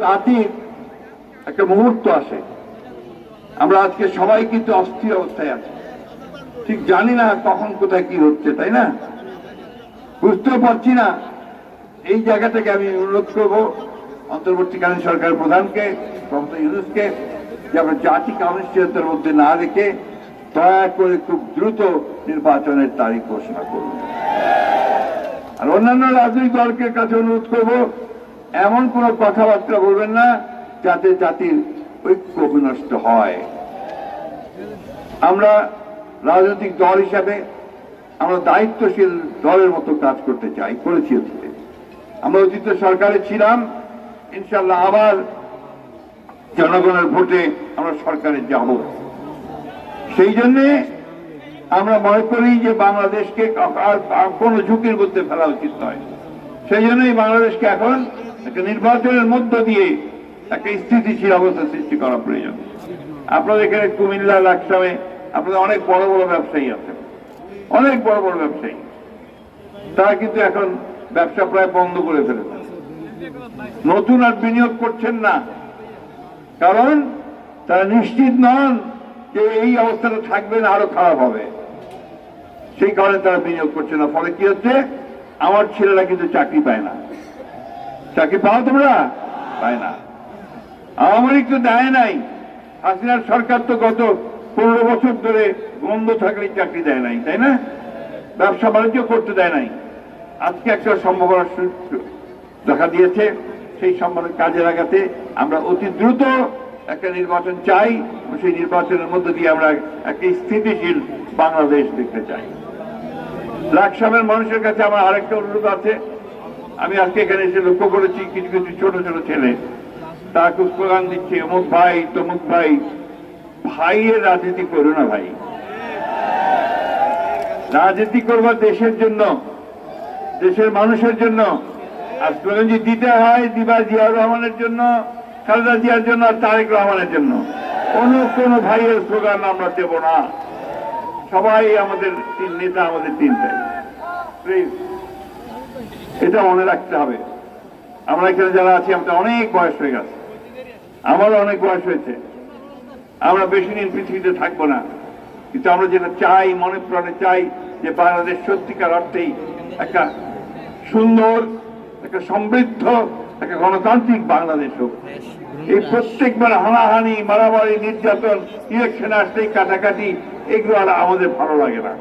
জাতির একটা মুহূর্ত আসে। আমরা আজকে সবাই কিন্তু অস্থির অবস্থায় আছি। ঠিক জানি না কখন, কোথায় কি হচ্ছে, তাই না? বুঝতেও পারছি না। এই জায়গা থেকে আমি অনুরোধ করব অন্তর্বর্তীকালীন সরকারের প্রধানকে, প্রফেসর ইউনুসকে, যে আমরা জাতিকে অনিশ্চয়তার মধ্যে না রেখে দয়া করে খুব দ্রুত নির্বাচনের তারিখ ঘোষণা করুন। আর অন্যান্য রাজনৈতিক দলকে কাছে অনুরোধ করব এমন কোন কথাবার্তা বলবেন না যাতে জাতির ঐক্য বিনষ্ট হয়। আমরা রাজনৈতিক দল হিসাবে আমরা দায়িত্বশীল দলের মতো কাজ করতে চাই, করেছি অতীতে। আমরা অতীত সরকারে ছিলাম ইনশাল্লাহ আবার জনগণের ভোটে আমরা সরকারে যাব। সেই জন্যে আমরা মনে করি যে বাংলাদেশকে কোনো ঝুঁকির মধ্যে ফেলা উচিত নয়। সেই জন্যই বাংলাদেশকে এখন একটা নির্বাচনের মধ্য দিয়ে একটা স্থিতিশীল অবস্থা সৃষ্টি করা প্রয়োজন। আপনাদের এখানে কুমিল্লা, লাকসামে আপনাদের অনেক বড় বড় ব্যবসায়ী আছে। অনেক বড় বড় ব্যবসায়ী। তারা কিন্তু এখন ব্যবসা প্রায় বন্ধ করে ফেলেছে। নতুন আর বিনিয়োগ করছেন না। কারণ তারা নিশ্চিত নন যে এই অবস্থাটা থাকবে না, আরও খারাপ হবে। সেই কারণে তারা বিনিয়োগ করছে না। ফলে কি হচ্ছে? আমার ছেলেরা কিন্তু চাকরি পায় না। চাকরি পাও তোমরা? পায় না? আওয়ামী লীগ তো দেয় নাই। হাসিনার সরকার তো গত পনেরো বছর ধরে বন্ধ থাকলে চাকরি দেয় নাই, তাই না? ব্যবসা বাণিজ্য করতে দেয় নাই। আজকে একটা সম্ভাবনা দেখা দিয়েছে। সেই সম্ভাবনা কাজে লাগাতে আমরা অতি দ্রুত একটা নির্বাচন চাই সেই নির্বাচনের মধ্য দিয়ে আমরা একটা স্থিতিশীল বাংলাদেশ দেখতে চাই। লাকসামের মানুষের কাছে আমার আরেকটা অনুরোধ আছে। আমি আজকে এখানে এসে লক্ষ্য করেছি কিছু কিছু ছোট ছোট ছেলে। তারা খুব স্লোগান দিচ্ছে, অমুক ভাই, তমুক ভাই। ভাইয়ের রাজনীতি করো না ভাই। রাজনীতি করব দেশের জন্য, দেশের মানুষের জন্য। আর স্লোগান দিতে হয় দিবা জিয়াউর রহমানের জন্য, খালেদা জিয়ার জন্য আর তারেক রহমানের জন্য। কোন কোন ভাইয়ের স্লোগান আমরা দেব না। সবাই আমাদের তিন নেতা, আমাদের তিনটাই প্লিজ এটা মনে রাখতে হবে। আমরা এখানে যারা আছি আমাদের অনেক বয়স হয়ে গেছে। আমারও অনেক বয়স হয়েছে। আমরা বেশি দিন পৃথিবীতে থাকব না। কিন্তু আমরা যেটা চাই, মনে প্রাণে চাই, যে বাংলাদেশ সত্যিকার অর্থেই একটা সুন্দর, একটা সমৃদ্ধ, একটা গণতান্ত্রিক বাংলাদেশ হোক। এই প্রত্যেকবার হানাহানি, মারামারি, নির্যাতন ইলেকশন আসলেই কাটাকাটি, এগুলো আর আমাদের ভালো লাগে না।